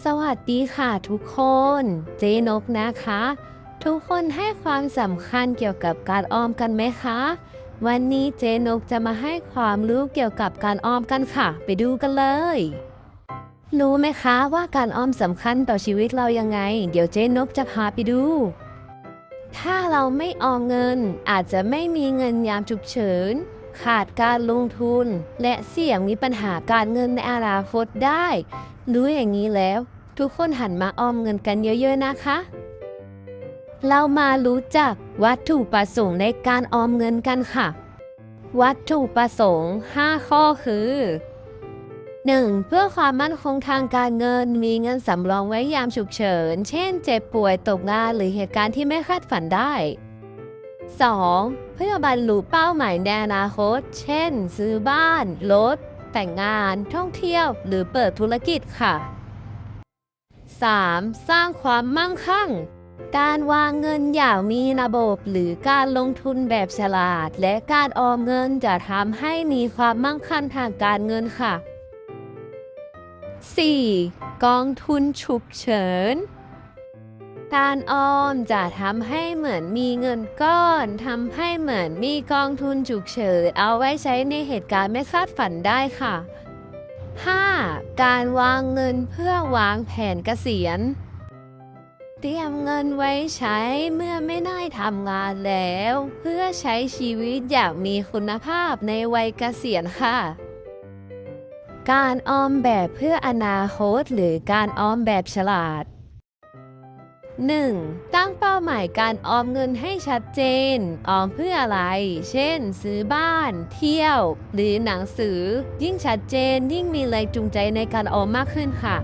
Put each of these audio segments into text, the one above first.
สวัสดีค่ะทุกคน เจนกนะคะ ทุกคนให้ความสำคัญเกี่ยวกับการออมกันไหมคะ วันนี้เจนกจะมาให้ความรู้เกี่ยวกับการออมกันค่ะ ไปดูกันเลย รู้ไหมคะว่าการออมสำคัญต่อชีวิตเรายังไง เดี๋ยวเจนกจะพาไปดู ถ้าเราไม่ออมเงิน อาจจะไม่มีเงินยามฉุกเฉินขาดการลงทุน และเสี่ยงมีปัญหาการเงินในอนาคตได้ รู้อย่างนี้แล้ว ทุกคนหันมาออมเงินกันเยอะๆนะคะ เรามารู้จักวัตถุประสงค์ในการออมเงินกันค่ะ วัตถุประสงค์ 5 ข้อคือ 1. เพื่อความมั่นคงทางการเงินมีเงินสำรองไว้ยามฉุกเฉิน เช่น เจ็บป่วยตกงานหรือเหตุการณ์ที่ไม่คาดฝันได้ 2. เพื่อบรรลุเป้าหมายในอนาคต เช่น ซื้อบ้าน รถ แต่งงาน ท่องเที่ยว หรือเปิดธุรกิจค่ะ 3. สร้างความมั่งคั่ง การวางเงินอย่างมีระบบหรือการลงทุนแบบฉลาด และการออมเงินจะทำให้มีความมั่งคั่งทางการเงินค่ะ 4. กองทุนฉุกเฉิน การออมจะทำให้เหมือนมีเงินก้อนทำให้เหมือนมีกองทุนฉุกเฉินเอาไว้ใช้ในเหตุการณ์ไม่คาดฝันได้ค่ะ 5. การวางเงินเพื่อวางแผนเกษียณ เตรียมเงินไว้ใช้เมื่อไม่ได้ทำงานแล้ว เพื่อใช้ชีวิตอย่างมีคุณภาพในวัยเกษียณค่ะการออมแบบเพื่ออนาคตหรือการออมแบบฉลาด 1. ตั้งเป้าหมายการออมเงินให้ชัดเจน ออมเพื่ออะไร เช่น ซื้อบ้าน เที่ยว หรือหนังสือ ยิ่งชัดเจนยิ่งมีแรงจูงใจในการออมมากขึ้นค่ะ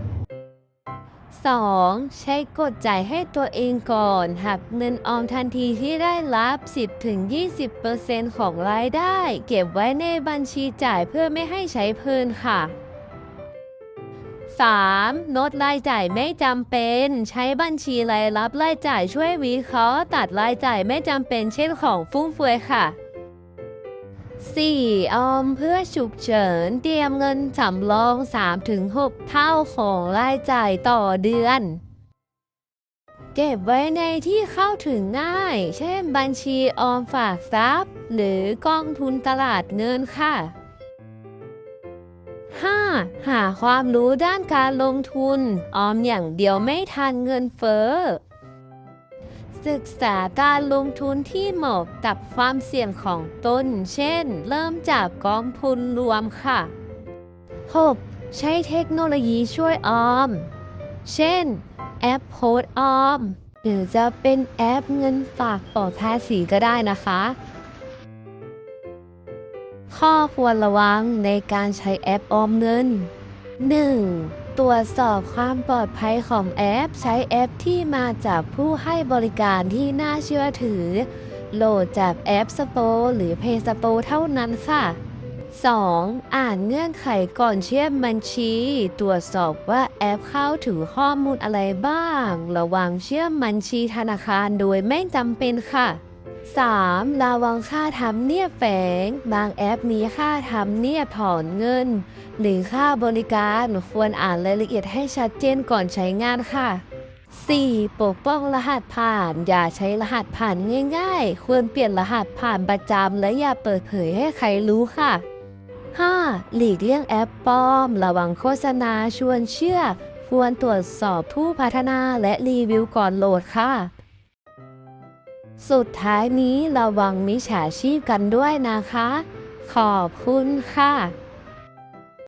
2. ใช้กฎจ่ายให้ตัวเองก่อน หักเงินออมทันทีที่ได้รับ 10-20%ของรายได้ เก็บไว้ในบัญชีจ่ายเพื่อไม่ให้ใช้เพลินค่ะ 3. ลดรายจ่ายไม่จำเป็น ใช้บัญชีรายรับรายจ่ายช่วยวิเคราะห์ตัดรายจ่ายไม่จำเป็นเช่นของฟุ่มเฟือยค่ะ 4. ออมเพื่อฉุกเฉิน เตรียมเงินสำรอง 3-6 เท่าของรายจ่ายต่อเดือน เก็บไว้ในที่เข้าถึงง่าย เช่นบัญชีออมฝากทรัพย์ หรือกองทุนตลาดเงินค่ะ 5. หาความรู้ด้านการลงทุน ออมอย่างเดียวไม่ทันเงินเฟ้อ ศึกษาการลงทุนที่เหมาะกับความเสี่ยงของตน เช่น เริ่มจากกองทุนรวมค่ะ 6. ใช้เทคโนโลยีช่วยออม เช่น แอปโพสออม หรือจะเป็นแอปเงินฝากปลอดภาษีก็ได้นะคะ ข้อควรระวังในการใช้แอปออมเงิน 1. ตรวจสอบความปลอดภัยของแอป ใช้แอปที่มาจากผู้ให้บริการที่น่าเชื่อถือ โหลดจากแอป Store หรือ Play Store เท่านั้นค่ะ 2. อ่านเงื่อนไขก่อนเชื่อมบัญชี ตรวจสอบว่าแอปเข้าถึงข้อมูลอะไรบ้าง ระวังเชื่อมบัญชีธนาคารโดยไม่จำเป็นค่ะ 3. ระวังค่าทำเนียบแฝง บางแอปมีค่าทำเนียบถอนเงิน หรือค่าบริการควรอ่านรายละเอียดให้ชัดเจนก่อนใช้งานค่ะ 4. ปกป้องรหัสผ่าน อย่าใช้รหัสผ่านง่ายๆ ควรเปลี่ยนรหัสผ่านประจำและอย่าเปิดเผยให้ใครรู้ค่ะ 5. หลีกเลี่ยงแอปปลอม ระวังโฆษณาชวนเชื่อ ควรตรวจสอบผู้พัฒนาและรีวิวก่อนโหลดค่ะ สุดท้ายนี้ระวังมิจฉาชีพกันด้วยนะคะ ขอบคุณค่ะ